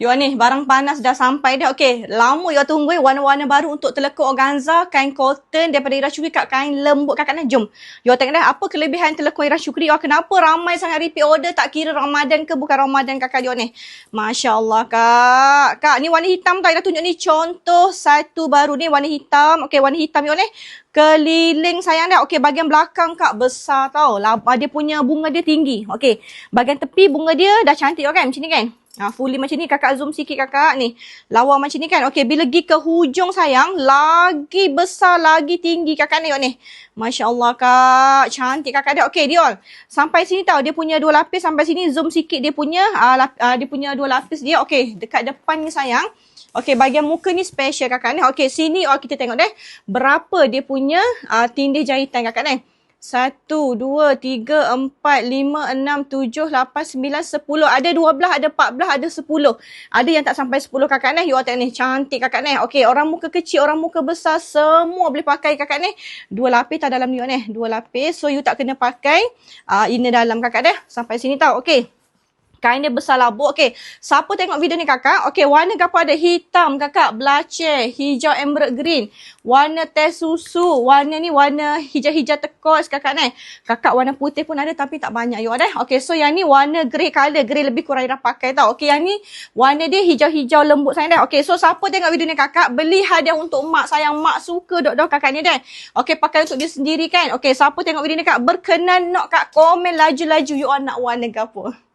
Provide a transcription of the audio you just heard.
You ni, barang panas dah sampai dah. Okey, lama you tunggu eh, warna-warna baru untuk telekuk organza, kain cotton daripada Ira Syukri kat kain lembut kakak ni. Jom. You tengok dah apa kelebihan telekuk Ira Syukri. Oh, kenapa ramai sangat repeat order tak kira Ramadan ke bukan Ramadan kakak you ni. Masya Allah kak. Kak, ni warna hitam tak? Ira tunjuk ni contoh satu baru ni warna hitam. Okey, warna hitam you ni. Keliling sayang dah. Okey, bahagian belakang kak besar tau. Dia punya bunga dia tinggi. Okey, bahagian tepi bunga dia dah cantik kan? Macam ni kan? Ha, fully macam ni kakak zoom sikit kakak ni. Lawa macam ni kan. Okey bila pergi ke hujung sayang. Lagi besar lagi tinggi kakak ni. ni. Masya Allah kak. Cantik kakak dia. Okey Dion. Sampai sini tau dia punya dua lapis. Sampai sini zoom sikit dia punya. Uh, lap, uh, dia punya dua lapis dia. Okey dekat depan ni sayang. Okey bahagian muka ni special kakak ni. Okey sini oh, kita tengok deh. Berapa dia punya uh, tindih jahitan kakak ni. Satu, dua, tiga, empat, lima, enam, tujuh, lapan, sembilan, sepuluh. Ada dua belah, ada empat belah, ada sepuluh. Ada yang tak sampai sepuluh kakak ni. You tengok ni. Cantik kakak ni. Okay, orang muka kecil, orang muka besar, semua boleh pakai kakak ni. Dua lapis tak dalam ni ni. Dua lapis. So, you tak kena pakai uh, inner dalam kakak ni. Sampai sini tau. Okay. Kain dia besar labuk. Okey, siapa tengok video ni kakak? Okey, warna apa ada? Hitam kakak, belache, hijau emerald green. Warna teh susu, warna ni warna hijau-hijau tekos kakak ni. Kakak warna putih pun ada tapi tak banyak you ada. Okey, so yang ni warna grey color, grey lebih kurang dah pakai tau. Okey, yang ni warna dia hijau-hijau lembut sayang dah. Okey, so siapa tengok video ni kakak, beli hadiah untuk mak sayang mak suka dok-dok kakak ni dah. Okey, pakai untuk dia sendiri kan. Okey, siapa tengok video ni kak berkenan nak kak komen laju-laju you nak warna apa?